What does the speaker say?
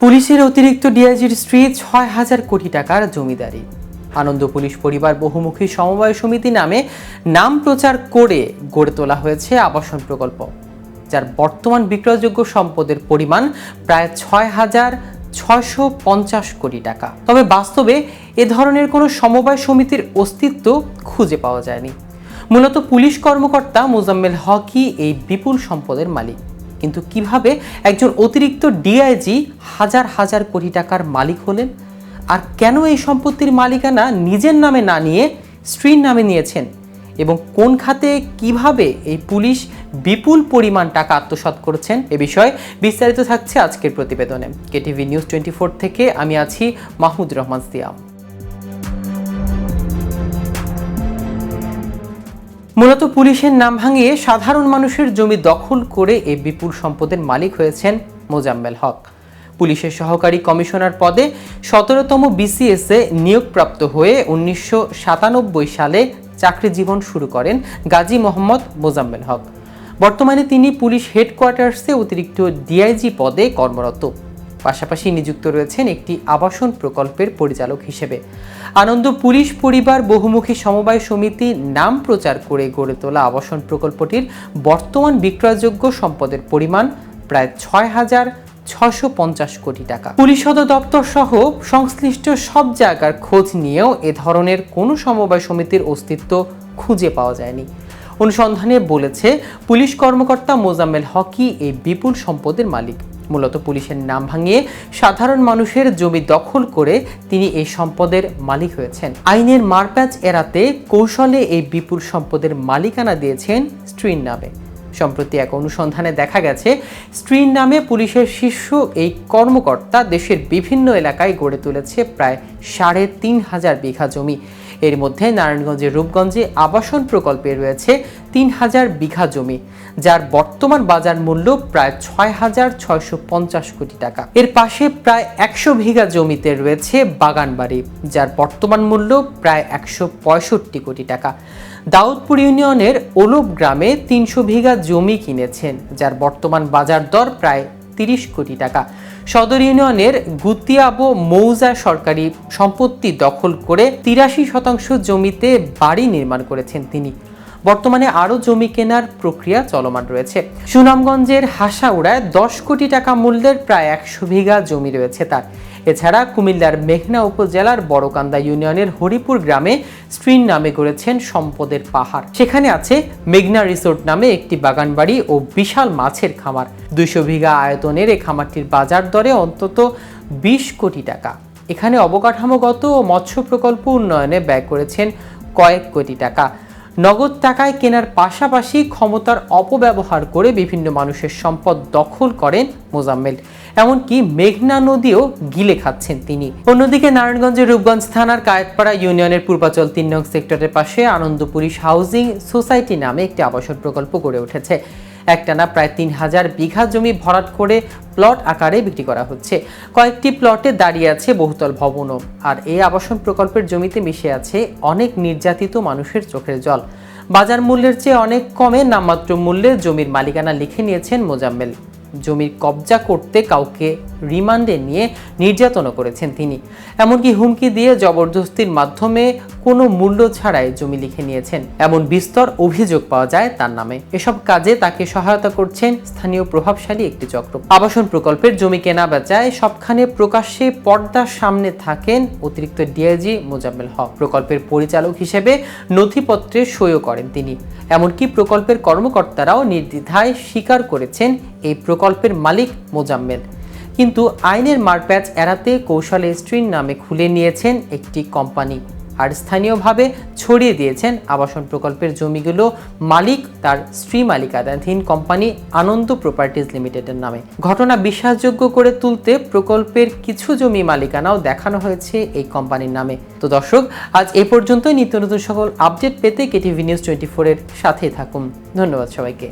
পুলিশের অতিরিক্ত ডিআইজির স্ত্রী ছয় হাজার কোটি টাকার জমিদারি। আনন্দ পুলিশ পরিবার বহুমুখী সমবায় সমিতি নামে নাম প্রচার করে গড়ে তোলা হয়েছে আবাসন প্রকল্প, যার বর্তমান বিক্রয়যোগ্য সম্পদের পরিমাণ প্রায় ছয় হাজার ছয়শো পঞ্চাশ কোটি টাকা। তবে বাস্তবে এ ধরনের কোনো সমবায় সমিতির অস্তিত্ব খুঁজে পাওয়া যায়নি। মূলত পুলিশ কর্মকর্তা মোজাম্মেল হকই এই বিপুল সম্পদের মালিক। কিন্তু কীভাবে একজন অতিরিক্ত ডিআইজি হাজার হাজার কোটি টাকার মালিক হলেন? আর কেন এই সম্পত্তির মালিকানা নিজের নামে না নিয়ে স্ত্রীর নামে নিয়েছেন? এবং কোন খাতে কীভাবে এই পুলিশ বিপুল পরিমাণ টাকা আত্মসাৎ করেছেন? এ বিষয়ে বিস্তারিত থাকছে আজকের প্রতিবেদনে। কেটিভি নিউজ টোয়েন্টি থেকে আমি আছি মাহমুদ রহমান সিয়াম। মূলত পুলিশের নাম ভাঙিয়ে সাধারণ মানুষের জমি দখল করে এই বিপুল সম্পদের মালিক হয়েছেন মোজাম্মেল হক। পুলিশের সহকারী কমিশনার পদে সতেরোতম বিসিএসে নিয়োগপ্রাপ্ত হয়ে উনিশশো সাতানব্বই সালে চাকরি জীবন শুরু করেন গাজী মোহাম্মদ মোজাম্মেল হক। বর্তমানে তিনি পুলিশ হেডকোয়ার্টার্সে অতিরিক্ত ডিআইজি পদে কর্মরত। পাশাপাশি নিযুক্ত রয়েছেন একটি আবাসন প্রকল্পের পরিচালক হিসেবে। আনন্দ পুলিশ পরিবার বহুমুখী সমবায় সমিতি নাম প্রচার করে গড়ে তোলা আবাসন প্রকল্পটির বর্তমান বিক্রয়যোগ্য সম্পদের পরিমাণ প্রায় ছয় হাজার ছশো পঞ্চাশ কোটি টাকা। পুলিশ সদর দপ্তর সহ সংশ্লিষ্ট সব জায়গার খোঁজ নিয়েও এ ধরনের কোনো সমবায় সমিতির অস্তিত্ব খুঁজে পাওয়া যায়নি। অনুসন্ধানে বলেছে, পুলিশ কর্মকর্তা মোজাম্মেল হকি এই বিপুল সম্পদের মালিক। মূলত পুলিশের নাম ভাঙিয়ে সাধারণ মানুষের জমি দখল করে তিনি এই সম্পদের মালিক হয়েছেন। আইনের মারপ্যাচ এড়াতে কৌশলে এই বিপুল সম্পদের মালিকানা দিয়েছেন স্ত্রীর নামে। সম্প্রতি এক অনুসন্ধানে দেখা গেছে স্ত্রীর নামে পুলিশের শীর্ষ এই কর্মকর্তা দেশের বিভিন্ন এলাকায় গড়ে তুলেছে প্রায় সাড়ে তিন হাজার বিঘা জমি। এর মধ্যে নারায়ণগঞ্জের রূপগঞ্জে আবাসন প্রকল্পে রয়েছে তিন হাজার বিঘা জমি, যার বর্তমান বাজার মূল্য প্রায় ছয় হাজার ছয়শো পঞ্চাশ কোটি টাকা। এর পাশে প্রায় একশো বিঘা জমিতে রয়েছে বাগান বাড়ি, যার বর্তমান মূল্য প্রায় একশো পঁয়ষট্টি কোটি টাকা। দাউদপুর ইউনিয়নের ওলব গ্রামে তিনশো বিঘা জমি কিনেছেন, যার বর্তমান বাজার দর প্রায় তিরিশ কোটি টাকা। সদর ইউনিয়নের গুতিয়াব মৌজা সরকারি সম্পত্তি দখল করে তিরাশি শতাংশ জমিতে বাড়ি নির্মাণ করেছেন তিনি। বর্তমানে আরও জমি কেনার প্রক্রিয়া চলমান রয়েছে। সুনামগঞ্জের হাসাউড়ায় দশ কোটি টাকা মূল্যের প্রায় একশো বিঘা জমি রয়েছে তার। এছাড়া কুমিল্লার মেঘনা উপজেলার বড়কান্দা ইউনিয়নের হরিপুর গ্রামে স্ট্রিন নামে গড়েছেন সম্পদের পাহাড়। সেখানে আছে মেঘনা রিসোর্ট নামে একটি বাগানবাড়ি ও বিশাল মাছের খামার। দুইশো বিঘা আয়তনের এই খামারটির বাজার দরে অন্তত বিশ কোটি টাকা। এখানে অবকাঠামোগত ও মৎস্য প্রকল্প উন্নয়নে ব্যয় করেছেন কয়েক কোটি টাকা। নগদ টাকায় কেনার পাশাপাশি ক্ষমতার অপব্যবহার করে বিভিন্ন মানুষের সম্পদ দখল করেন মোজাম্মেল। এমনকি মেঘনা নদীও গিলে খাচ্ছেন তিনি। অন্যদিকে নারায়ণগঞ্জের রূপগঞ্জ থানার কায়েতপাড়া ইউনিয়নের পূর্বাচল তিন নং সেক্টরের পাশে আনন্দপুরী হাউজিং সোসাইটি নামে একটি আবাসন প্রকল্প গড়ে উঠেছে। একটানা প্রায় তিন হাজার বিঘা জমি ভরাট করে প্লট আকারে বিক্রি করা হচ্ছে। কয়েকটি প্লটে দাঁড়িয়ে আছে বহুতল ভবনও। আর এই আবাসন প্রকল্পের জমিতে মিশে আছে অনেক নির্যাতিত মানুষের চোখের জল। বাজার মূল্যের চেয়ে অনেক কমে নামমাত্র মূল্যে জমির মালিকানা লিখে নিয়েছেন মোজাম্মেল। জমির কবজা করতে কাউকে রিমান্ডে নিয়ে নির্যাতনও করেছেন তিনি। এমনকি হুমকি দিয়ে জবরদস্তির মাধ্যমে কোনো মূল্য ছাড়াই জমি লিখে নিয়েছেন। এমন বিস্তর অভিযোগ পাওয়া যায় তার নামে। এসব কাজে তাকে সহায়তা করছেন স্থানীয় প্রভাবশালী একটি চক্র। আবাসন প্রকল্পের জমি কেনা বেচায় সবখানে প্রকাশ্যে পর্দার সামনে থাকেন অতিরিক্ত ডিআইজি মোজাম্মেল হক। প্রকল্পের পরিচালক হিসেবে নথিপত্রে সইও করেন তিনি। এমনকি প্রকল্পের কর্মকর্তারাও নির্দ্বিধায় স্বীকার করেছেন এই প্রকল্পের মালিক মোজাম্মেল। কিন্তু আইনের মারপ্যাচ এড়াতে কৌশলে স্ত্রীর নামে খুলে নিয়েছেন একটি কোম্পানি। আর স্থানীয়ভাবে ছড়িয়ে দিয়েছেন আবাসন প্রকল্পের জমিগুলো মালিক তার স্ত্রী মালিকানাধীন কোম্পানি আনন্দ প্রপার্টিজ লিমিটেডের নামে। ঘটনা বিশ্বাসযোগ্য করে তুলতে প্রকল্পের কিছু জমি মালিকানাও দেখানো হয়েছে এই কোম্পানির নামে। তো দর্শক, আজ এ পর্যন্তই। নিত্য নতুন সকল আপডেট পেতে কেটিভি নিউজ টোয়েন্টি ফোরের সাথেই থাকুন। ধন্যবাদ সবাইকে।